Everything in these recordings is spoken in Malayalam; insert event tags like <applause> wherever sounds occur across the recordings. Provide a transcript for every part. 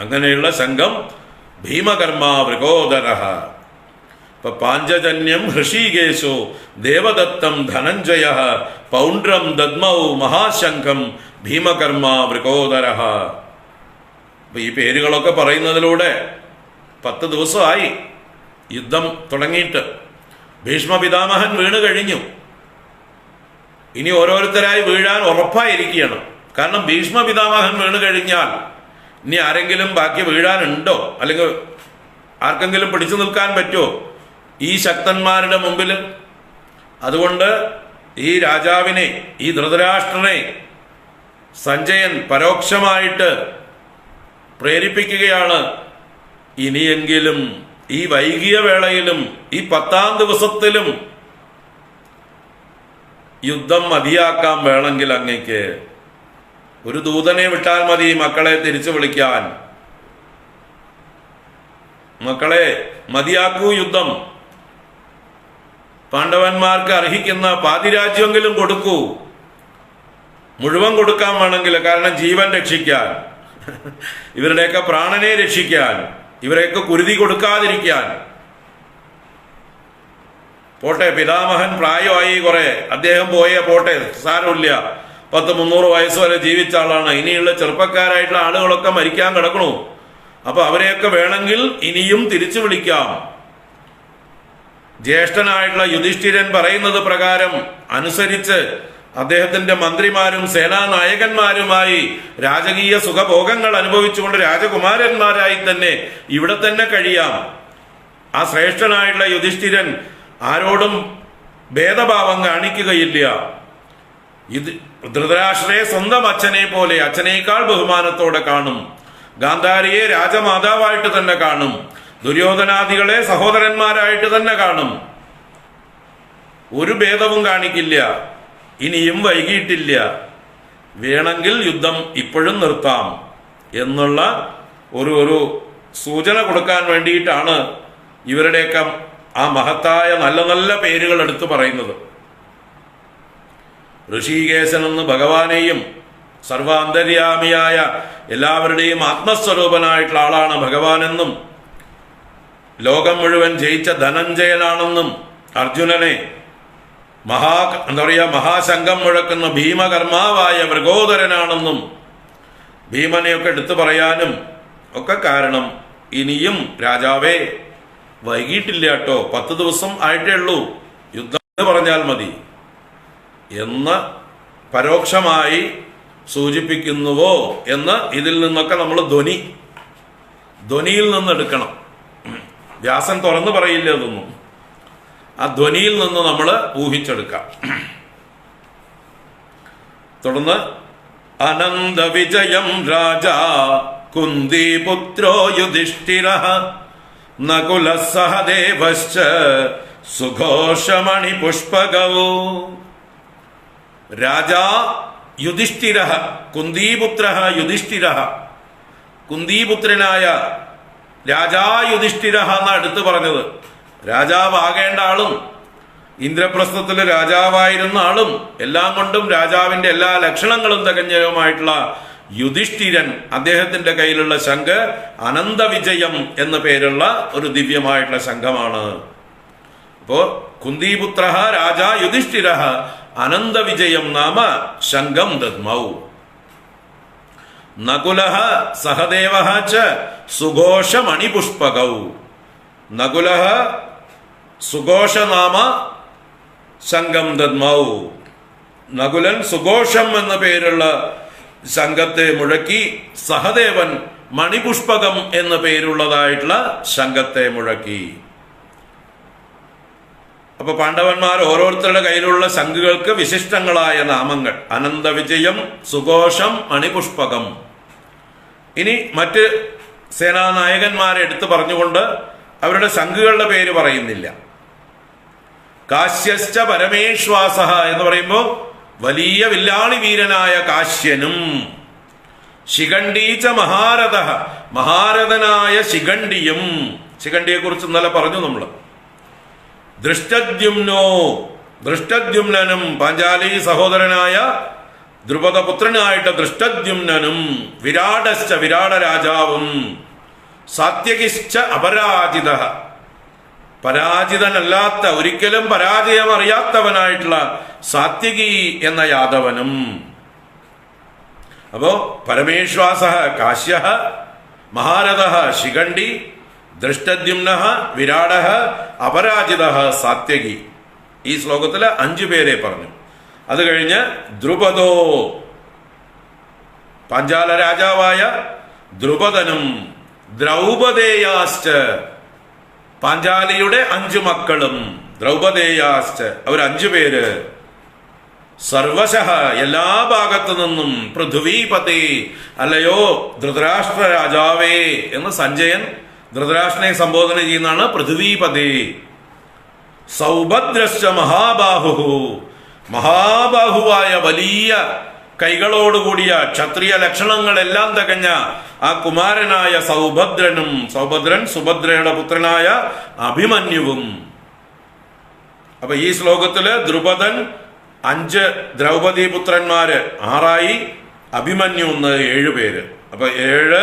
അങ്ങനെയുള്ള സംഘം ഭീമകർമ്മ വൃഗോദര ഇപ്പൊ പാഞ്ചജന്യം ഹൃഷീകേശോ ദേവദത്തം ധനഞ്ജയ. പൗണ്ട്രം ദദ്മൗ മഹാശംഖം ഭീമകർമ്മ വൃഗോദര അപ്പൊ ഈ പേരുകളൊക്കെ പറയുന്നതിലൂടെ പത്ത് ദിവസമായി യുദ്ധം തുടങ്ങിയിട്ട്. ഭീഷ്മ പിതാമഹൻ വീണ് കഴിഞ്ഞു. ഇനി ഓരോരുത്തരായി വീഴാൻ ഉറപ്പായിരിക്കുകയാണ്. കാരണം ഭീഷ്മ പിതാമഹൻ വീണ് കഴിഞ്ഞാൽ ഇനി ആരെങ്കിലും ബാക്കി വീഴാനുണ്ടോ? അല്ലെങ്കിൽ ആർക്കെങ്കിലും പിടിച്ചു നിൽക്കാൻ പറ്റുമോ? ഈ ശക്തന്മാരുടെ മുമ്പിൽ. അതുകൊണ്ട് ഈ രാജാവിനെ ഈ ധൃതരാഷ്ട്രനെ സഞ്ജയൻ പരോക്ഷമായിട്ട് പ്രേരിപ്പിക്കുകയാണ്. ഇനിയെങ്കിലും ഈ വൈകിയ വേളയിലും ഈ പത്താം ദിവസത്തിലും യുദ്ധം മതിയാക്കാൻ വേണമെങ്കിൽ അങ്ങയ്ക്ക് ഒരു ദൂതനെ വിട്ടാൽ മതി മക്കളെ തിരിച്ചു വിളിക്കാൻ. മക്കളെ മതിയാക്കൂ യുദ്ധം. പാണ്ഡവന്മാർക്ക് അർഹിക്കുന്ന പാതിരാജ്യമെങ്കിലും കൊടുക്കൂ. മുഴുവൻ കൊടുക്കാൻ വേണമെങ്കിൽ കാരണം ജീവൻ രക്ഷിക്കാൻ. ഇവരുടെയൊക്കെ പ്രാണനെ രക്ഷിക്കാൻ. ഇവരെയൊക്കെ കുരുതി കൊടുക്കാതിരിക്കാൻ. പോട്ടെ പിതാമഹൻ പ്രായമായി കുറെ. അദ്ദേഹം പോയേ പോട്ടെ സാരമില്ല. പത്ത് മുന്നൂറ് വയസ്സ് വരെ ജീവിച്ച ആളാണ്. ഇനിയുള്ള ചെറുപ്പക്കാരായിട്ടുള്ള ആളുകളൊക്കെ മരിക്കാൻ കിടക്കണു. അപ്പൊ അവരെയൊക്കെ വേണമെങ്കിൽ ഇനിയും തിരിച്ചു വിളിക്കാം. ജ്യേഷ്ഠനായിട്ടുള്ള യുധിഷ്ഠിരൻ പറയുന്നത് പ്രകാരം അനുസരിച്ച് അദ്ദേഹത്തിന്റെ മന്ത്രിമാരും സേനാനായകന്മാരുമായി രാജകീയ സുഖഭോഗങ്ങൾ അനുഭവിച്ചുകൊണ്ട് രാജകുമാരന്മാരായി തന്നെ ഇവിടെ തന്നെ കഴിയാം. ആ ശ്രേഷ്ഠനായിട്ടുള്ള യുധിഷ്ഠിരൻ ആരോടും ഭേദഭാവം കാണിക്കുകയില്ല. ഇത് ധൃതരാഷ്ട്രയെ സ്വന്തം അച്ഛനെ പോലെ അച്ഛനേക്കാൾ ബഹുമാനത്തോടെ കാണും. ഗാന്ധാരിയെ രാജമാതാവായിട്ട് തന്നെ കാണും. ദുര്യോധനാദികളെ സഹോദരന്മാരായിട്ട് തന്നെ കാണും. ഒരു ഭേദവും കാണിക്കില്ല. ഇനിയും വൈകിട്ടില്ല വേണമെങ്കിൽ യുദ്ധം ഇപ്പോഴും നിർത്താം എന്നുള്ള ഒരു ഒരു സൂചന കൊടുക്കാൻ വേണ്ടിയിട്ടാണ് ഇവരുടെയൊക്കെ ആ മഹത്തായ നല്ല നല്ല പേരുകൾ എടുത്തു പറയുന്നത്. ഋഷികേശൻ എന്ന് ഭഗവാനെയും സർവാന്തര്യാമിയായ എല്ലാവരുടെയും ആത്മസ്വരൂപനായിട്ടുള്ള ആളാണ് ഭഗവാനെന്നും ലോകം മുഴുവൻ ജയിച്ച ധനഞ്ജയനാണെന്നും അർജുനനെ മഹാ എന്താ പറയുക മഹാശംഖം മുഴക്കുന്ന ഭീമകർമാവായ മൃഗോദരനാണെന്നും ഭീമനെയൊക്കെ എടുത്തു പറയാനും ഒക്കെ കാരണം ഇനിയും രാജാവേ വൈകിട്ടില്ല കേട്ടോ. പത്ത് ദിവസം ആയിട്ടേ ഉള്ളൂ. യുദ്ധം പറഞ്ഞാൽ മതി. എന്ന് പരോക്ഷമായി സൂചിപ്പിക്കുന്നുവോ എന്ന് ഇതിൽ നിന്നൊക്കെ നമ്മൾ ധ്വനി ധ്വനിയിൽ നിന്ന് എടുക്കണം. വ്യാസൻ തുറന്നു പറയില്ല അതൊന്നും? ആ ധ്വനിയിൽ നിന്ന് നമ്മൾ ഊഹിച്ചെടുക്കാം. തുടർന്ന് അനന്ത വിജയം രാജ കുന്തിപുത്രോ യുധിഷ്ഠിര നകുല സഹദേവശ്ച സുഘോഷമണി പുഷ്പകവോ രാജാ യുധിഷ്ഠിര കുന്തിപുത്ര യുധിഷ്ഠിര. കുന്തിപുത്രനായ രാജാ യുധിഷ്ഠിര എന്നാണ് എടുത്തു പറഞ്ഞത്. രാജാവാകേണ്ട ആളും ഇന്ദ്രപ്രസ്ഥത്തിലെ രാജാവായിരുന്ന ആളും എല്ലാം കൊണ്ടും രാജാവിന്റെ എല്ലാ ലക്ഷണങ്ങളും തികഞ്ഞതുമായിട്ടുള്ള യുധിഷ്ഠിരൻ അദ്ദേഹത്തിന്റെ കയ്യിലുള്ള ശംഖ് അനന്തവിജയം എന്ന പേരുള്ള ഒരു ദിവ്യമായിട്ടുള്ള ശംഖമാണ്. അപ്പോ കുന്തിപുത്ര രാജാ യുധിഷ്ഠിര അനന്തവിജയം നാമ ശംഖം ദദ്മൗ. നകുല സഹദേവ ച സുഘോഷമണിപുഷ്പകൗ. നകുല സുഘോഷനാമ ശംഖം ദദ്മൗ. നകുലൻ സുഘോഷം എന്ന പേരുള്ള ശംഖത്തെ മുഴക്കി സഹദേവൻ മണിപുഷ്പകം എന്ന പേരുള്ളതായിട്ടുള്ള ശംഖത്തെ മുഴക്കി. അപ്പൊ പാണ്ഡവന്മാർ ഓരോരുത്തരുടെ കയ്യിലുള്ള ശംഖുകൾക്ക് വിശിഷ്ടങ്ങളായ നാമങ്ങൾ. അനന്തവിജയം സുഘോഷം മണിപുഷ്പകം. ഇനി മറ്റ് സേനാനായകന്മാരെ എടുത്തു പറഞ്ഞുകൊണ്ട് അവരുടെ ശംഖുകളുടെ പേര് പറയുന്നില്ല. കാശ്യശ്ച പരമേശ്വാസ എന്ന് പറയുമ്പോൾ വലിയ വില്ലാളി വീരനായ കാശ്യനും. ശിഖണ്ഡീച്ച മഹാരഥ മഹാരഥനായ ശിഖണ്ഡിയും. ശിഖണ്ഡിയെ കുറിച്ച് ഇന്നലെ പറഞ്ഞു നമ്മൾ ദൃഷ്ടദ്യുമ്നോ ദൃഷ്ടദ്യുംനും പാഞ്ചാലി സഹോദരനായ ദ്രുപദപുത്രനായിട്ട് ദൃഷ്ടദ്യുംനും വിരാടശ്ച വിരാട രാജാവും സാത്യകിശ്ച അപരാജിത. പരാജിതനല്ലാത്ത ഒരിക്കലും പരാജയം അറിയാത്തവനായിട്ടുള്ള സാത്യകി എന്ന യാദവനും. അപ്പോ പരമേശ്വാസ കാശ്യ മഹാരഥ ശിഖണ്ഡി ദൃഷ്ടദ്യുമ്ന വിരാട അപരാജിത സാത്യകി. ഈ ശ്ലോകത്തിൽ അഞ്ചു പേരെ പറഞ്ഞു. അത് കഴിഞ്ഞ് ദ്രുപദോ. പാഞ്ചാല രാജാവായ ദ്രുപദനും ദ്രൗപദേയാശ്ച. പാഞ്ചാലിയുടെ അഞ്ചു മക്കളും ദ്രൗപദേയാശ്ച. അവർ അഞ്ചു പേര്. സർവശ എല്ലാ ഭാഗത്തു നിന്നും പൃഥ്വീപതി. അല്ലയോ ധൃതരാഷ്ട്ര രാജാവേ എന്ന് സഞ്ജയൻ ധൃതരാഷ്ട്രനെ സംബോധന ചെയ്യുന്നതാണ് പൃഥ്വീപതി. സൗഭദ്രശ്ച മഹാബാഹു മഹാബാഹുവായ വലിയ കൈകളോടുകൂടിയ ക്ഷത്രിയ ലക്ഷണങ്ങളെല്ലാം തികഞ്ഞ ആ കുമാരനായ സൗഭദ്രനും സൗഭദ്രൻ സുഭദ്രയുടെ പുത്രനായ അഭിമന്യുവും. അപ്പൊ ഈ ശ്ലോകത്തിൽ ദ്രുപദൻ അഞ്ച് ദ്രൗപദി പുത്രന്മാര് ആറായി അഭിമന്യു ഒന്ന് ഏഴ് പേര്. അപ്പൊ ഏഴ്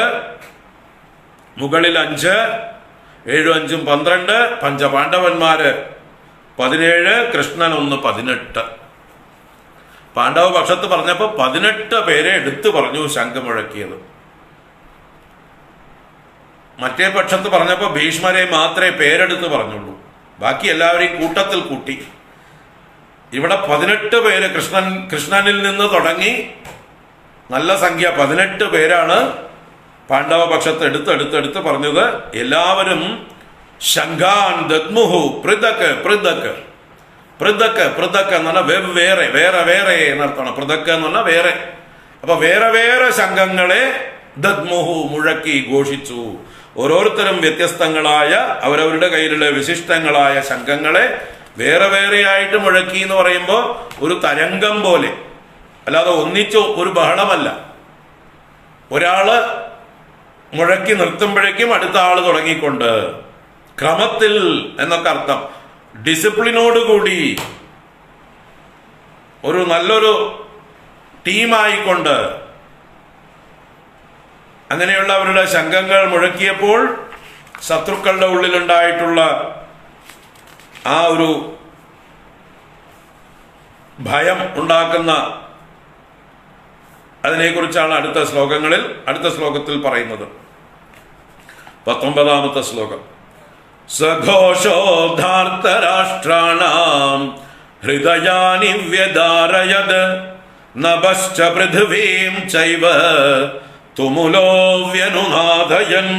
മുകളിൽ അഞ്ച് ഏഴും അഞ്ചും പന്ത്രണ്ട് പഞ്ചപാണ്ഡവന്മാര് പതിനേഴ് കൃഷ്ണൻ ഒന്ന് പതിനെട്ട്. പാണ്ഡവ പക്ഷത്ത് പറഞ്ഞപ്പോ പതിനെട്ട് പേരെ എടുത്തു പറഞ്ഞു ശംഖ് മുഴക്കിയത് മറ്റേ പക്ഷത്ത് പറഞ്ഞപ്പോ ഭീഷ്മരെ മാത്രമേ പേരെടുത്ത് പറഞ്ഞുള്ളൂ. ബാക്കി എല്ലാവരെയും കൂട്ടത്തിൽ കൂട്ടി. ഇവിടെ പതിനെട്ട് പേര് കൃഷ്ണൻ കൃഷ്ണനിൽ നിന്ന് തുടങ്ങി. നല്ല സംഖ്യ പതിനെട്ട് പേരാണ് പാണ്ഡവ പക്ഷത്ത് എടുത്തെടുത്തെടുത്ത് പറഞ്ഞത് എല്ലാവരും ശങ്കാൻ ദദ്മുഹു പൃഥക് പൃഥക്. പൃഥക് പൃഥക് എന്ന് പറഞ്ഞാൽ വെവ്വേറെ വേറെ വേറെ എന്നർത്ഥമാണ്. പൃഥക് എന്ന് പറഞ്ഞാൽ വേറെ. അപ്പൊ വേറെ വേറെ ശംഖങ്ങളെ ദദ്മുഹു മുഴക്കി ഘോഷിച്ചു. ഓരോരുത്തരും വ്യത്യസ്തങ്ങളായ അവരവരുടെ കയ്യിലുള്ള വിശിഷ്ടങ്ങളായ ശംഖങ്ങളെ വേറെ വേറെയായിട്ട് മുഴക്കി എന്ന് പറയുമ്പോൾ ഒരു തരംഗം പോലെ. അല്ലാതെ ഒന്നിച്ചു ഒരു ബഹളമല്ല. ഒരാൾ മുഴക്കി നിർത്തുമ്പോഴേക്കും അടുത്ത ആൾ തുടങ്ങിക്കൊണ്ട്. ക്രമത്തിൽ എന്നൊക്കെ അർത്ഥം. ഡിസിപ്ലിനോട് കൂടി ഒരു നല്ലൊരു ടീമായിക്കൊണ്ട് അങ്ങനെയുള്ള അവരുടെ ശംഖങ്ങൾ മുഴക്കിയപ്പോൾ ശത്രുക്കളുടെ ഉള്ളിലുണ്ടായിട്ടുള്ള ആ ഒരു ഭയം ഉണ്ടാക്കുന്ന അതിനെക്കുറിച്ചാണ് അടുത്ത ശ്ലോകങ്ങളിൽ അടുത്ത ശ്ലോകത്തിൽ പറയുന്നത്. പത്തൊമ്പതാമത്തെ ശ്ലോകം. സഘോഷോദ്ധാർത്തരാഷ്ട്രാണാം ഹൃദയാനി വ്യധാരയത് നഭശ്ച പൃഥിവീം ചൈവ തുമുലോ വ്യനുനാഥയൻ.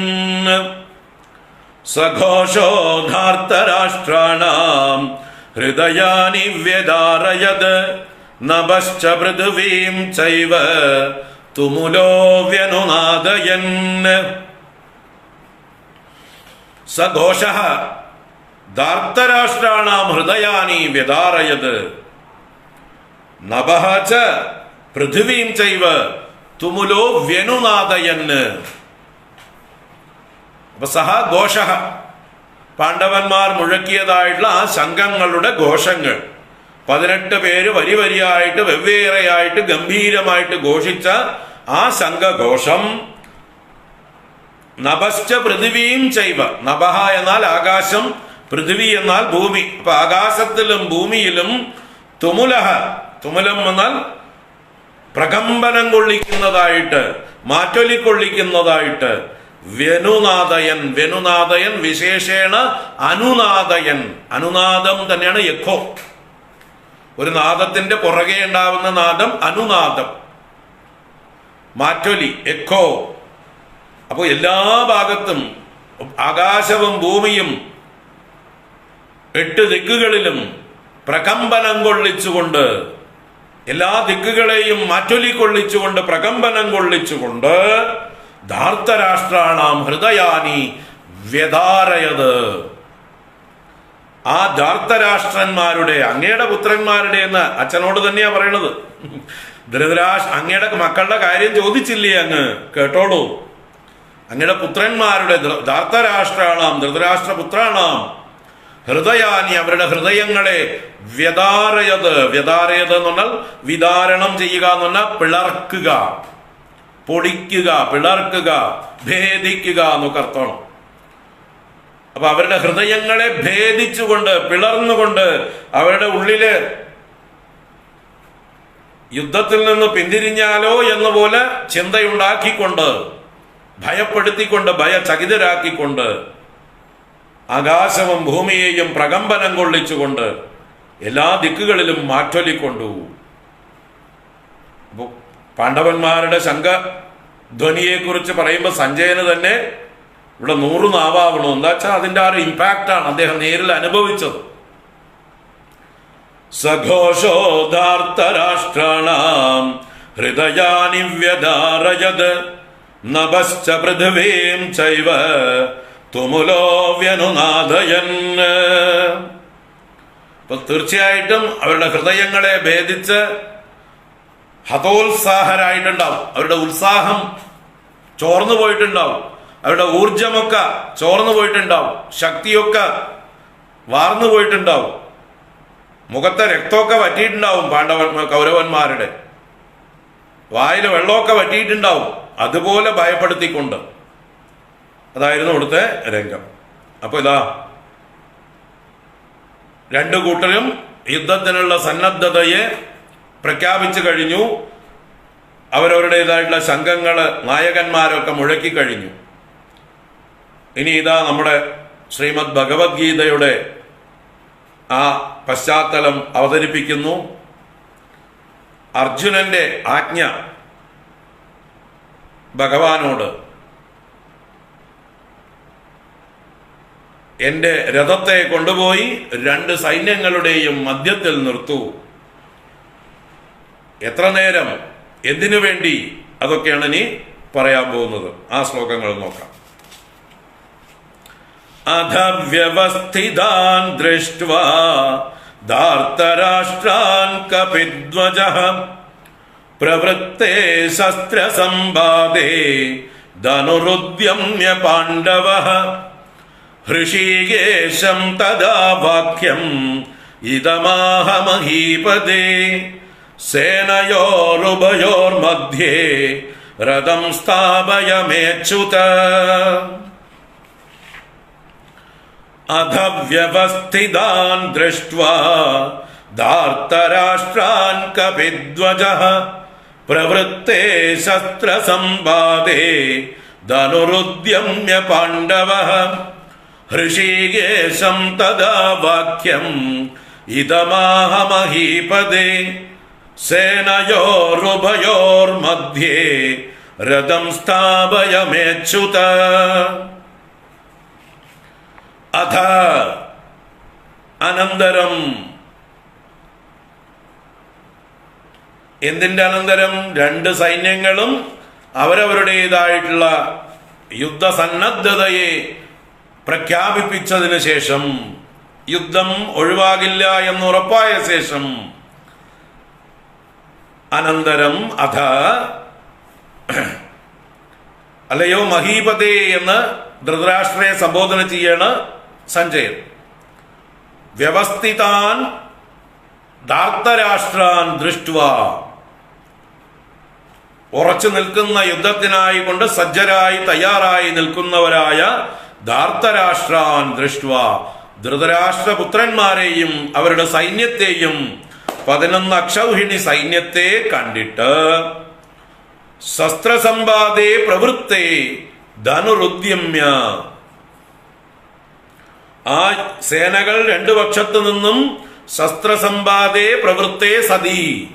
സഘോഷോദ്ധാർത്തരാഷ്ട്രാണാം ഹൃദയാനി വ്യധാരയത് നഭശ്ച പൃഥിവീം ചൈവ തുമുലോ വ്യനുനാദയൻ സഘോഷ. ധാർത്തരാഷ്ട്രാണാം ഹൃദയാനി വ്യതാരയത്. നഭ ച പൃഥിവീം ചൈവ തുമുലോ വ്യനുനാദയന് അപ്പൊ സഹ ഘോഷ പാണ്ഡവന്മാർ മുഴക്കിയതായിട്ടുള്ള ആ സംഘങ്ങളുടെ ഘോഷങ്ങൾ. പതിനെട്ട് പേര് വരി വരിയായിട്ട് വെവ്വേറെയായിട്ട് ഗംഭീരമായിട്ട് ഘോഷിച്ച ആ സംഘഘോഷം. നഭശ്ച പൃഥിവിയും ചൈവ. നഭഹ എന്നാൽ ആകാശം പൃഥിവി എന്നാൽ ഭൂമി. അപ്പൊ ആകാശത്തിലും ഭൂമിയിലും തുമുലഹ തുമുലം എന്നാൽ പ്രകമ്പനം കൊള്ളിക്കുന്നതായിട്ട് മാറ്റൊലിക്കൊള്ളിക്കുന്നതായിട്ട്. വെനുനാദയൻ വെനുനാദയൻ വിശേഷേണ അനുനാദയൻ. അനുനാദം തന്നെയാണ് യഖോ. ഒരു നാദത്തിന്റെ പുറകെ ഉണ്ടാവുന്ന നാദം അനുനാദം. മാറ്റൊലി എക്കോ അപ്പോൾ എല്ലാ ഭാഗത്തും ആകാശവും ഭൂമിയും എട്ട് ദിക്കുകളിലും പ്രകമ്പനം കൊള്ളിച്ചുകൊണ്ട് എല്ലാ ദിക്കുകളെയും മാറ്റൊലി കൊള്ളിച്ചുകൊണ്ട് പ്രകമ്പനം കൊള്ളിച്ചുകൊണ്ട് ധാർത്തരാഷ്ട്രാണാം ഹൃദയാനി വ്യതാരയത്. ആ ധാർത്തരാഷ്ട്രന്മാരുടെ അങ്ങയുടെ പുത്രന്മാരുടെ എന്ന് അച്ഛനോട് തന്നെയാ പറയണത്. ധൃതരാഷ് അങ്ങയുടെ മക്കളുടെ കാര്യം ചോദിച്ചില്ലേ അങ്ങ്? കേട്ടോളൂ. അങ്ങയുടെ പുത്രന്മാരുടെ ധാർത്തരാഷ്ട്രാണാം ധൃതരാഷ്ട്രപുത്രാണാം. ഹൃദയാനി അവരുടെ ഹൃദയങ്ങളെ വ്യതാരയത് വ്യതാരയത് എന്ന് പറഞ്ഞാൽ വിതാരണം ചെയ്യുക എന്ന് പറഞ്ഞാൽ പിളർക്കുക പൊടിക്കുക പിളർക്കുക ഭേദിക്കുക എന്നൊക്കെ അർത്ഥമാണ്. അപ്പൊ അവരുടെ ഹൃദയങ്ങളെ ഭേദിച്ചുകൊണ്ട് പിളർന്നുകൊണ്ട് അവരുടെ ഉള്ളിൽ യുദ്ധത്തിൽ നിന്ന് പിന്തിരിഞ്ഞാലോ എന്ന പോലെ ചിന്തയുണ്ടാക്കിക്കൊണ്ട് ഭയപ്പെടുത്തിക്കൊണ്ട് ഭയചകിതരാക്കിക്കൊണ്ട് ആകാശവും ഭൂമിയെയും പ്രകമ്പനം കൊള്ളിച്ചുകൊണ്ട് എല്ലാ ദിക്കുകളിലും മാറ്റൊലിക്കൊണ്ടു. പാണ്ഡവന്മാരുടെ ശങ്ക ധ്വനിയെക്കുറിച്ച് പറയുമ്പോൾ സഞ്ജയന് തന്നെ ഇവിടെ നൂറ് നാവാവണു. എന്താ വെച്ചാൽ അതിന്റെ ആ ഒരു ഇമ്പാക്റ്റ് ആണ് അദ്ദേഹം നേരിൽ അനുഭവിച്ചത്. സഘോഷോദാർത്തരാഷ്ട്രാണാം ഹൃദയാനി വ്യധാരയത് നഭശ്ച പൃഥിവീം ചൈവ തുമുലോ അപ്പൊ തീർച്ചയായിട്ടും അവരുടെ ഹൃദയങ്ങളെ ഭേദിച്ച് ഹതോത്സാഹരായിട്ടുണ്ടാവും. അവരുടെ ഉത്സാഹം ചോർന്നു പോയിട്ടുണ്ടാവും. അവരുടെ ഊർജമൊക്കെ ചോർന്നു പോയിട്ടുണ്ടാവും. ശക്തിയൊക്കെ വാർന്നു പോയിട്ടുണ്ടാവും. മുഖത്തെ രക്തമൊക്കെ പറ്റിയിട്ടുണ്ടാവും പാണ്ഡവ കൗരവന്മാരുടെ. വായിൽ വെള്ളമൊക്കെ വറ്റിയിട്ടുണ്ടാവും. അതുപോലെ ഭയപ്പെടുത്തിക്കൊണ്ട്. അതായിരുന്നു അവിടുത്തെ രംഗം. അപ്പൊ ഇതാ രണ്ടു കൂട്ടരും യുദ്ധത്തിനുള്ള സന്നദ്ധതയെ പ്രഖ്യാപിച്ചു കഴിഞ്ഞു. അവരവരുടേതായിട്ടുള്ള സംഘങ്ങൾ നായകന്മാരൊക്കെ മുഴക്കി കഴിഞ്ഞു. ഇനി ഇതാ നമ്മുടെ ശ്രീമദ് ഭഗവത്ഗീതയുടെ ആ പശ്ചാത്തലം അവതരിപ്പിക്കുന്നു. അർജുനന്റെ ആജ്ഞ ഭഗവാനോട്. എന്റെ രഥത്തെ കൊണ്ടുപോയി രണ്ട് സൈന്യങ്ങളുടെയും മധ്യത്തിൽ നിർത്തൂ. എത്ര നേരം? എന്തിനു വേണ്ടി? അതൊക്കെയാണ് ഇനി പറയാൻ പോകുന്നത്. ആ ശ്ലോകങ്ങൾ നോക്കാം. അധ വ്യവസ്ഥിതാൻ ദൃഷ്ട്വാ ധാർത്തരാഷ്ട്രാൻ കപിധ്വജ പ്രവൃത്തെ ശസ്ത്രസമ്പാദേ ധനുരുദ്യമ്യ പാണ്ഡവ ഹൃഷീകേശം തദാ വാക്യം ഇതമാഹമഹീപദേ സേനയോരുഭയോർമധ്യേ രഥം സ്ഥാപയമേച്യുത അധ വ്യവസ്ഥിതാൻ ദൃഷ്ട്വാ ധാർത്തരാഷ്ട്രാൻ കപിധ്വജ പ്രവൃത്തെ ശസ്ത്രസമ്പാദേ ധനുരുദ്യമ്യ പാണ്ഡവ ഹൃഷീകേശം തദാ വാക്യം ഇതമാഹമഹീപദേ സേനയോരുഭയോർമധ്യേ രഥം അധ അനന്തരം എന്തിന്റെ അനന്തരം? രണ്ട് സൈന്യങ്ങളും അവരവരുടേതായിട്ടുള്ള യുദ്ധസന്നദ്ധതയെ പ്രഖ്യാപിപ്പിച്ചതിന് ശേഷം യുദ്ധം ഒഴിവാകില്ല എന്നുറപ്പായ ശേഷം അനന്തരം അഥ അല്ലയോ മഹീപതേ എന്ന് ധൃതരാഷ്ട്രയെ സംബോധന ചെയ്യാണ് സഞ്ജയൻ വ്യവസ്ഥിതാൻ ധാർത്തരാഷ്ട്രാൻ ദൃഷ്ടുവ. ഉറച്ചു നിൽക്കുന്ന യുദ്ധത്തിനായി കൊണ്ട് സജ്ജരായി തയ്യാറായി നിൽക്കുന്നവരായ ധാർത്തരാഷ്ട്രാൻ ദൃഷ്ടുവ. ധൃതരാഷ്ട്രപുത്രന്മാരെയും അവരുടെ സൈന്യത്തെയും പതിനൊന്ന് അക്ഷൗഹിണി സൈന്യത്തെ കണ്ടിട്ട് ശസ്ത്രസമ്പാദേ പ്രവൃത്തെ ധനുരുദ്യമ്യ ആ സേനകൾ രണ്ടു പക്ഷത്തു നിന്നും ശസ്ത്രസമ്പാദേ പ്രവൃത്തെ സതി.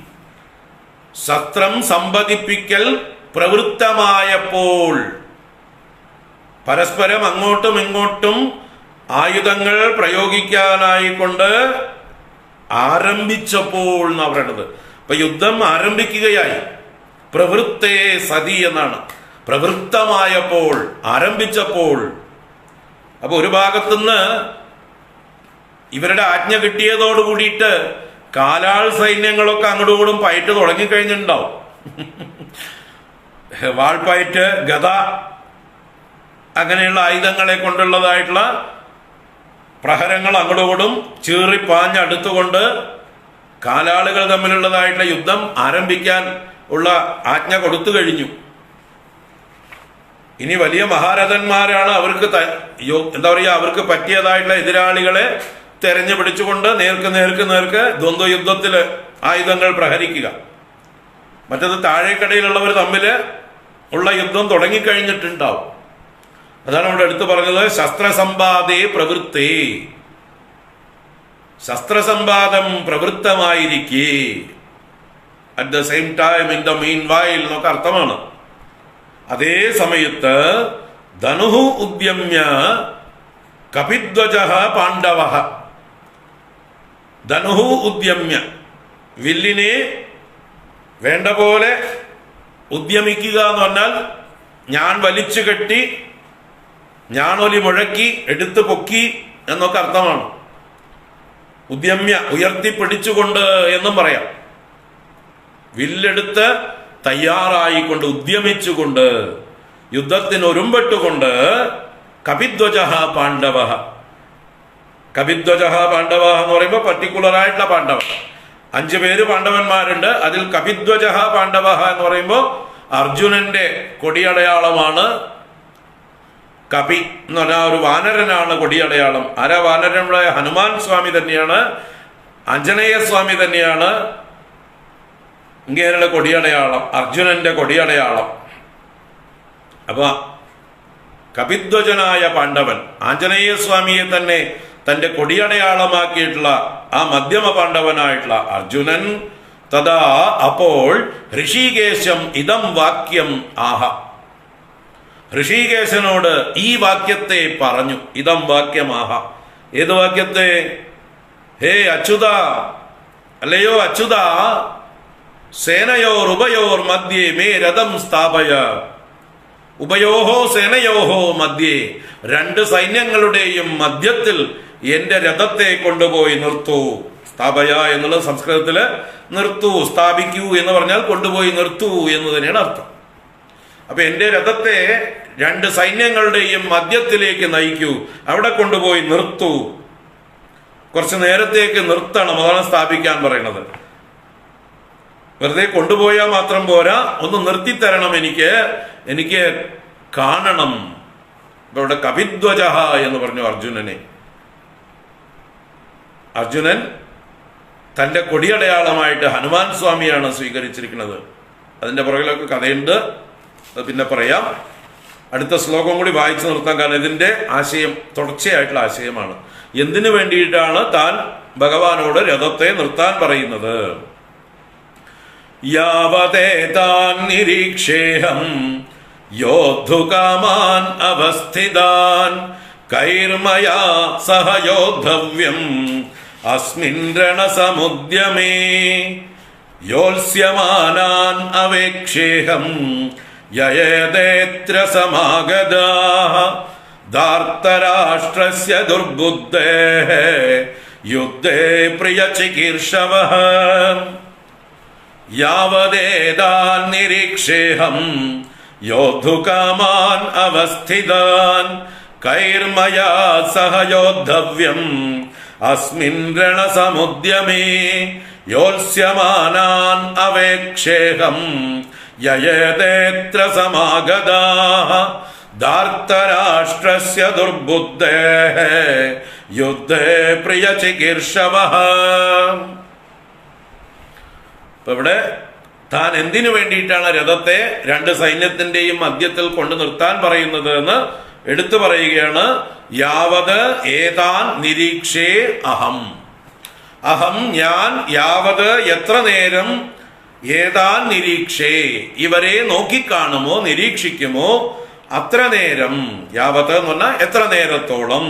ശസ്ത്രം സമ്പതിപ്പിക്കൽ പ്രവൃത്തമായപ്പോൾ പരസ്പരം അങ്ങോട്ടും ഇങ്ങോട്ടും ആയുധങ്ങൾ പ്രയോഗിക്കാനായിക്കൊണ്ട് ആരംഭിച്ചപ്പോൾ എന്നാ പറയണത്. അപ്പൊ യുദ്ധം ആരംഭിക്കുകയായി. പ്രവൃത്തെ സതി എന്നാണ്. പ്രവൃത്തമായപ്പോൾ ആരംഭിച്ചപ്പോൾ അപ്പൊ ഒരു ഭാഗത്തുനിന്ന് ഇവരുടെ ആജ്ഞ കിട്ടിയതോട് കൂടിയിട്ട് കാലാൾ സൈന്യങ്ങളൊക്കെ അങ്ങോട്ടും ഇങ്ങോട്ടും പയറ്റ് തുടങ്ങിക്കഴിഞ്ഞിട്ടുണ്ടാവും. <laughs> വാൾപ്പയറ്റ് ഗത അങ്ങനെയുള്ള ആയുധങ്ങളെ കൊണ്ടുള്ളതായിട്ടുള്ള പ്രഹരങ്ങൾ അങ്ങോട്ടും ചീറിപ്പാഞ്ഞടുത്തുകൊണ്ട് കാലാളുകൾ തമ്മിലുള്ളതായിട്ടുള്ള യുദ്ധം ആരംഭിക്കാൻ ഉള്ള ആജ്ഞ കൊടുത്തു കഴിഞ്ഞു. ഇനി വലിയ മഹാരഥന്മാരാണ് അവർക്ക് എന്താ പറയുക അവർക്ക് പറ്റിയതായിട്ടുള്ള എതിരാളികളെ തെരഞ്ഞു പിടിച്ചുകൊണ്ട് നേർക്ക് നേർക്ക് നേർക്ക് ദ്വന്ദ്വയുദ്ധത്തിൽ ആയുധങ്ങൾ പ്രഹരിക്കുക. മറ്റത് താഴേക്കടയിലുള്ളവർ തമ്മിൽ ഉള്ള യുദ്ധം തുടങ്ങിക്കഴിഞ്ഞിട്ടുണ്ടാവും. അതാണ് ഇവിടെ എടുത്തു പറഞ്ഞത് ശസ്ത്രസമ്പാദേ പ്രവൃത്തി. ശസ്ത്രസമ്പാദം പ്രവൃത്തമായിരിക്കേ. At the same time in the mean വായിൽ എന്നൊക്കെ അർത്ഥമാണ്. അതേ സമയത്ത് ധനുഹു ഉദ്യമ്യ കപിധ്വജ പാണ്ഡവ. ധനുഹു ഉദ്യമ്യ വില്ലിനെ വേണ്ട പോലെ ഉദ്യമിക്കുക എന്ന് പറഞ്ഞാൽ ഞാൻ വലിച്ചു കെട്ടി ഞാനൊലി മുഴക്കി എടുത്തു പൊക്കി എന്നൊക്കെ അർത്ഥമാണ്. ഉദ്യമ്യ ഉയർത്തി പിടിച്ചുകൊണ്ട് എന്നും പറയാം. വില്ലെടുത്ത് തയ്യാറായിക്കൊണ്ട് ഉദ്യമിച്ചുകൊണ്ട് യുദ്ധത്തിന് ഒരുമ്പെട്ടുകൊണ്ട് കപിധ്വജ പാണ്ഡവ. കപിധ്വജ പാണ്ഡവ എന്ന് പറയുമ്പോൾ പർട്ടിക്കുലർ ആയിട്ടുള്ള പാണ്ഡവ. അഞ്ചു പേര് പാണ്ഡവന്മാരുണ്ട്. അതിൽ കപിധ്വജ പാണ്ഡവ എന്ന് പറയുമ്പോൾ അർജുനന്റെ കൊടിയടയാളമാണ്. കപി എന്ന് പറഞ്ഞാൽ ഒരു വാനരനാണ് കൊടിയടയാളം. ആരാ വാനരനുള്ള ഹനുമാൻ സ്വാമി തന്നെയാണ്. ആഞ്ജനേയ സ്വാമി തന്നെയാണ്. ഇങ്ങനെയുള്ള കൊടിയടയാളം അർജുനന്റെ കൊടിയടയാളം. അപ്പൊ കപിധ്വജനായ പാണ്ഡവൻ ആഞ്ജനേയ സ്വാമിയെ തന്നെ തന്റെ കൊടിയടയാളമാക്കിയിട്ടുള്ള ആ മധ്യമ പാണ്ഡവനായിട്ടുള്ള അർജുനൻ തഥാ അപ്പോൾ ഋഷികേശം ഇതം വാക്യം ആഹ. ഋഷികേശനോട് ഈ വാക്യത്തെ പറഞ്ഞു ഇതം വാക്യമാഹ ഏത് വാക്യത്തെ? ഹേ അച്യുത അല്ലയോ അച്യുത? സേനയോർ ഉഭയോർ മധ്യേ മേ രഥം സ്ഥാപയ. ഉഭയോഹോ സേനയോഹോ മധ്യേ രണ്ട് സൈന്യങ്ങളുടെയും മധ്യത്തിൽ എന്റെ രഥത്തെ കൊണ്ടുപോയി നിർത്തൂ. സ്ഥാപയ എന്നുള്ളത് സംസ്കൃതത്തിൽ നിർത്തൂ സ്ഥാപിക്കൂ എന്ന് പറഞ്ഞാൽ കൊണ്ടുപോയി നിർത്തൂ എന്ന് തന്നെയാണ് അർത്ഥം. അപ്പൊ എന്റെ രഥത്തെ രണ്ട് സൈന്യങ്ങളുടെയും മധ്യത്തിലേക്ക് നയിക്കൂ അവിടെ കൊണ്ടുപോയി നിർത്തൂ. കുറച്ച് നേരത്തേക്ക് നിർത്തണം അതാണ് സ്ഥാപിക്കാൻ പറയുന്നത്. വെറുതെ കൊണ്ടുപോയാൽ മാത്രം പോരാ ഒന്ന് നിർത്തിത്തരണം എനിക്ക് എനിക്ക് കാണണം. ഇവിടെ കപിധ്വജ എന്ന് പറഞ്ഞു അർജുനനെ. അർജുനൻ തന്റെ കൊടിയടയാളമായിട്ട് ഹനുമാൻ സ്വാമിയാണ് സ്വീകരിച്ചിരിക്കുന്നത്. അതിന്റെ പുറകിലൊക്കെ കഥയുണ്ട്. അത് പിന്നെ പറയാം. അടുത്ത ശ്ലോകം കൂടി വായിച്ചു നിർത്താൻ കാരണം ഇതിന്റെ ആശയം തുടർച്ചയായിട്ടുള്ള ആശയമാണ്. എന്തിനു വേണ്ടിയിട്ടാണ് താൻ ഭഗവാനോട് രഥത്തെ നിർത്താൻ പറയുന്നത്? യാവതേതാൻ നിരീക്ഷേഹം. യോദ്ധുകാമാൻ അവസ്ഥിതാൻ. കൈർമയാ സഹ യോദ്ധവ്യം അസ്മിൻ രണസമുദ്യമേ. യോത്സ്യമാനാൻ അവേക്ഷേഹം. യയേതേത്ര സമാഗതാഃ. ധാർത്തരാഷ്ട്രസ്യ ദുർബുദ്ധേ. യുദ്ധേ പ്രിയചികീർഷവഃ യാവദേതാൻ നിരീക്ഷേഹം യോദ്ധുകാമാൻ അവസ്ഥിതാൻ കൈർമയാ സഹ യോദ്ധവ്യം അസ്മിൻ രണസമുദ്യമേ യോത്സ്യമാനാൻ അവേക്ഷേഹം യയേതേത്ര സമാഗതാഃ ധാർത്തരാഷ്ട്രസ്യ ദുർബുദ്ധേഃ യുദ്ധേ പ്രിയചികീർഷവഃ അപ്പൊ ഇവിടെ താൻ എന്തിനു വേണ്ടിയിട്ടാണ് രഥത്തെ രണ്ട് സൈന്യത്തിന്റെയും മധ്യത്തിൽ കൊണ്ടു നിർത്താൻ പറയുന്നത് എന്ന് എടുത്തു പറയുകയാണ് യാവത് ഏതാൻ നിരീക്ഷേ അഹം. അഹം ഞാൻ യാവത് എത്ര നേരം ഏതാൻ നിരീക്ഷേ? ഇവരെ നോക്കിക്കാണുമോ? നിരീക്ഷിക്കുമോ? അത്ര നേരം. യാവത് എന്ന് പറഞ്ഞാൽ എത്ര നേരത്തോളം?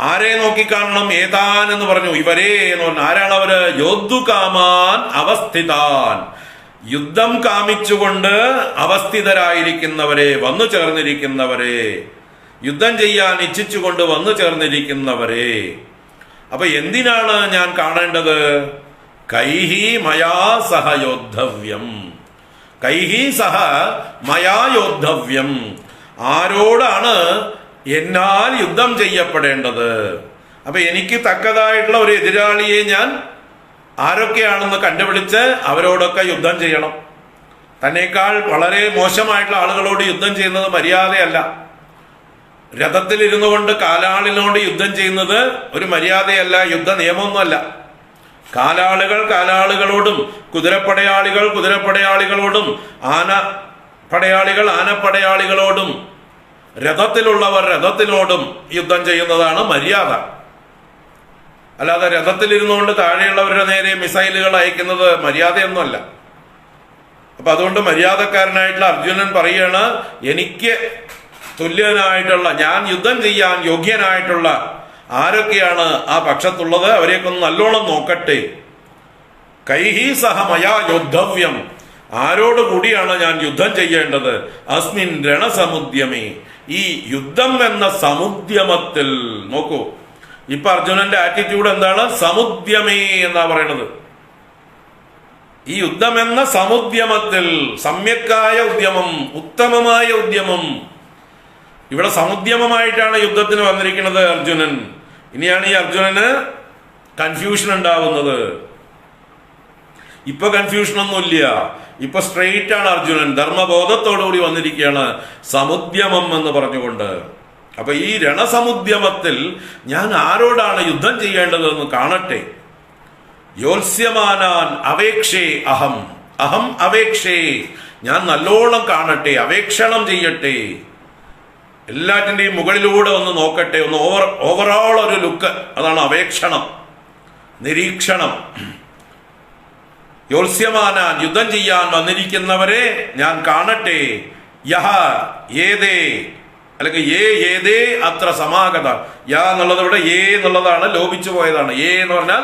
ആരെ നോക്കിക്കാണണം? ഏതാൻ എന്ന് പറഞ്ഞു. ഇവരെ എന്ന് പറഞ്ഞു ആരാണ് അവർ? യോദ്ധുകാമാൻ അവസ്ഥിതാൻ. യുദ്ധം കാമിച്ചുകൊണ്ട് അവസ്ഥിതരായിരിക്കുന്നവരെ വന്നു ചേർന്നിരിക്കുന്നവരെ. യുദ്ധം ചെയ്യാൻ ഇച്ഛിച്ചുകൊണ്ട് വന്നു ചേർന്നിരിക്കുന്നവരെ. അപ്പൊ എന്തിനാണ് ഞാൻ കാണേണ്ടത്? കൈഹി മയാ സഹ യോദ്ധവ്യം. കൈഹി സഹ മയാ യോദ്ധവ്യം. ആരോടാണ് എന്നാൽ യുദ്ധം ചെയ്യപ്പെടേണ്ടത്. അപ്പൊ എനിക്ക് തക്കതായിട്ടുള്ള ഒരു എതിരാളിയെ ഞാൻ ആരൊക്കെയാണെന്ന് കണ്ടുപിടിച്ച് അവരോടൊക്കെ യുദ്ധം ചെയ്യണം. തന്നേക്കാൾ വളരെ മോശമായിട്ടുള്ള ആളുകളോട് യുദ്ധം ചെയ്യുന്നത് മര്യാദയല്ല. രഥത്തിൽ ഇരുന്നു കൊണ്ട് കാലാളിനോട് യുദ്ധം ചെയ്യുന്നത് ഒരു മര്യാദയല്ല യുദ്ധ നിയമമൊന്നുമല്ല. കാലാളുകൾ കാലാളുകളോടും കുതിരപ്പടയാളികൾ കുതിരപ്പടയാളികളോടും ആന പടയാളികൾ ആനപ്പടയാളികളോടും രഥത്തിലുള്ളവർ രഥത്തിനോടും യുദ്ധം ചെയ്യുന്നതാണ് മര്യാദ. അല്ലാതെ രഥത്തിലിരുന്നുകൊണ്ട് താഴെയുള്ളവരുടെ നേരെ മിസൈലുകൾ അയക്കുന്നത് മര്യാദയൊന്നുമല്ല. അപ്പൊ അതുകൊണ്ട് മര്യാദക്കാരനായിട്ടുള്ള അർജുനൻ പറയാണ് എനിക്ക് തുല്യനായിട്ടുള്ള ഞാൻ യുദ്ധം ചെയ്യാൻ യോഗ്യനായിട്ടുള്ള ആരൊക്കെയാണ് ആ പക്ഷത്തുള്ളത്? അവരെയൊക്കെ ഒന്ന് നല്ലോണം നോക്കട്ടെ. കൈഹി സഹമയാ യോദ്ധവ്യം. ആരോട് കൂടിയാണ് ഞാൻ യുദ്ധം ചെയ്യേണ്ടത്? അസ്മിൻ രണസമുദ്യമേ. ഈ യുദ്ധം എന്ന സമുദ്യമത്തിൽ നോക്കൂ. ഇപ്പൊ അർജുനന്റെ ആറ്റിറ്റ്യൂഡ് എന്താണ്? സമുദ്യമേ എന്നാ പറയണത്. ഈ യുദ്ധം എന്ന സമുദ്യമത്തിൽ സമ്യക്കായ ഉദ്യമം ഉത്തമമായ ഉദ്യമം. ഇവിടെ സമുദ്യമമായിട്ടാണ് യുദ്ധത്തിന് വന്നിരിക്കുന്നത് അർജുനൻ. ഇനിയാണ് ഈ അർജുനന് കൺഫ്യൂഷൻ ഉണ്ടാവുന്നത്. ഇപ്പൊ കൺഫ്യൂഷൻ ഒന്നുമില്ല. ഇപ്പൊ സ്ട്രെയിറ്റ് ആണ് അർജുനൻ. ധർമ്മബോധത്തോടുകൂടി വന്നിരിക്കുകയാണ് സമുദ്യമം എന്ന് പറഞ്ഞുകൊണ്ട്. അപ്പൊ ഈ രണസമുദ്യമത്തിൽ ഞാൻ ആരോടാണ് യുദ്ധം ചെയ്യേണ്ടതെന്ന് കാണട്ടെ? യോത്സ്യമാനാൻ അവേക്ഷേ അഹം. അഹം അവേക്ഷേ. ഞാൻ നല്ലോണം കാണട്ടെ അവേക്ഷണം ചെയ്യട്ടെ. എല്ലാറ്റിന്റെയും മുകളിലൂടെ ഒന്ന് നോക്കട്ടെ ഒന്ന് ഓവർ ഓവറോൾ ഒരു ലുക്ക് അതാണ് അപേക്ഷണം നിരീക്ഷണം. യോത്സ്യമാനാൻ യുദ്ധം ചെയ്യാൻ വന്നിരിക്കുന്നവരെ ഞാൻ കാണട്ടെ. യഹ ഏതേ അല്ലെങ്കിൽ ഏ ഏതേ അത്ര സമാഗത. യ എന്നുള്ളത് ഇവിടെ ഏ എന്നുള്ളതാണ് ലോപിച്ചു പോയതാണ്. ഏ എന്ന് പറഞ്ഞാൽ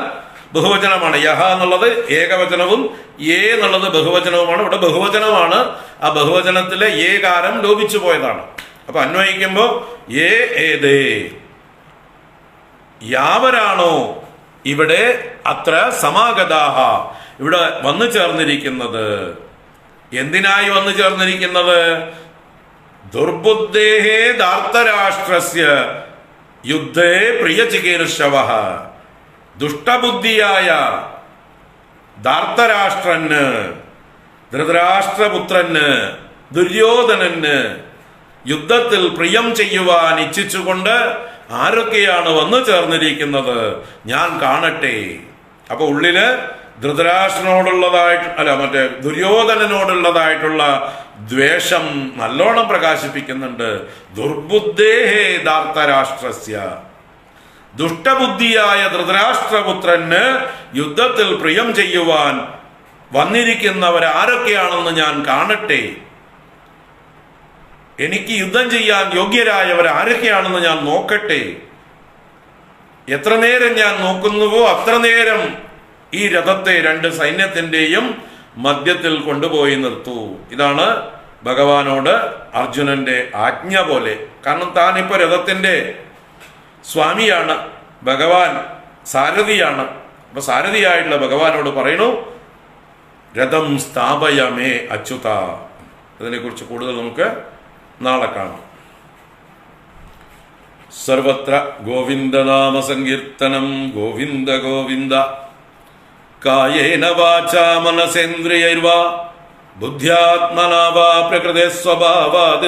ബഹുവചനമാണ്. യഹ എന്നുള്ളത് ഏകവചനവും ഏ എന്നുള്ളത് ബഹുവചനവുമാണ്. ഇവിടെ ബഹുവചനമാണ്. ആ ബഹുവചനത്തിലെ ഏകാരം ലോപിച്ചു പോയതാണ്. അപ്പൊ അന്വയിക്കുമ്പോ ഏ ഏതേ. യാവരാണോ ഇവിടെ അത്ര സമാഗതാഹ? ഇവിടെ വന്നു ചേർന്നിരിക്കുന്നത് എന്തിനായി വന്നു ചേർന്നിരിക്കുന്നത്? ദുർബുദ്ധേഹേ ദാർത്തരാഷ്ട്രസ്യ യുദ്ധേ പ്രിയ ചികീർഷവ ദുഷ്ടബുദ്ധിയായ ധാർത്തരാഷ്ട്രന് ധൃതരാഷ്ട്രപുത്രന് ദുര്യോധനന് യുദ്ധത്തിൽ പ്രിയം ചെയ്യുവാൻ ഇച്ഛിച്ചുകൊണ്ട് ആരൊക്കെയാണ് വന്നു ചേർന്നിരിക്കുന്നത്? ഞാൻ കാണട്ടെ. അപ്പൊ ഉള്ളിൽ ധൃതരാഷ്ട്രനോടുള്ളതായിട്ട് അല്ല മറ്റേ ദുര്യോധനനോടുള്ളതായിട്ടുള്ള ദ്വേഷം നല്ലോണം പ്രകാശിപ്പിക്കുന്നുണ്ട്. ദുർബുദ്ധേഹേ ദാർത്തരാഷ്ട്രസ്യ ദുഷ്ടബുദ്ധിയായ ധൃതരാഷ്ട്രപുത്രന് യുദ്ധത്തിൽ പ്രിയം ചെയ്യുവാൻ വന്നിരിക്കുന്നവർ ആരൊക്കെയാണെന്ന് ഞാൻ കാണട്ടെ. എനിക്ക് യുദ്ധം ചെയ്യാൻ യോഗ്യരായവർ ആരൊക്കെയാണെന്ന് ഞാൻ നോക്കട്ടെ. എത്ര നേരം ഞാൻ നോക്കുന്നുവോ അത്ര നേരം ഈ രഥത്തെ രണ്ട് സൈന്യത്തിന്റെയും മധ്യത്തിൽ കൊണ്ടുപോയി നിർത്തു. ഇതാണ് ഭഗവാനോട് അർജുനന്റെ ആജ്ഞ പോലെ. കാരണം താൻ ഇപ്പൊ രഥത്തിന്റെ സ്വാമിയാണ് ഭഗവാൻ സാരഥിയാണ്. അപ്പൊ സാരഥിയായിട്ടുള്ള ഭഗവാനോട് പറയണു രഥം സ്ഥാപയമേ അച്യുത. ഇതിനെക്കുറിച്ച് കൂടുതൽ നമുക്ക് നാളെ കാണാം. സർവത്ര ഗോവിന്ദനാമ സങ്കീർത്തനം. ഗോവിന്ദ ഗോവിന്ദ. कायेन वाचा मनसेन्द्रियैर्वा बुद्ध्यात्मना वा प्रकृते स्वभावात्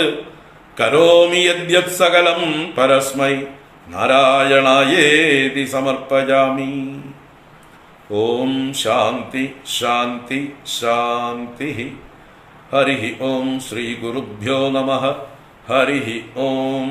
करोमि यद्यत् सकलं परस्मै नारायणायेति समर्पयामि ॐ शान्ति शान्ति शान्तिः हरिः ॐ श्रीगुरुभ्यो नमः हरिः ॐ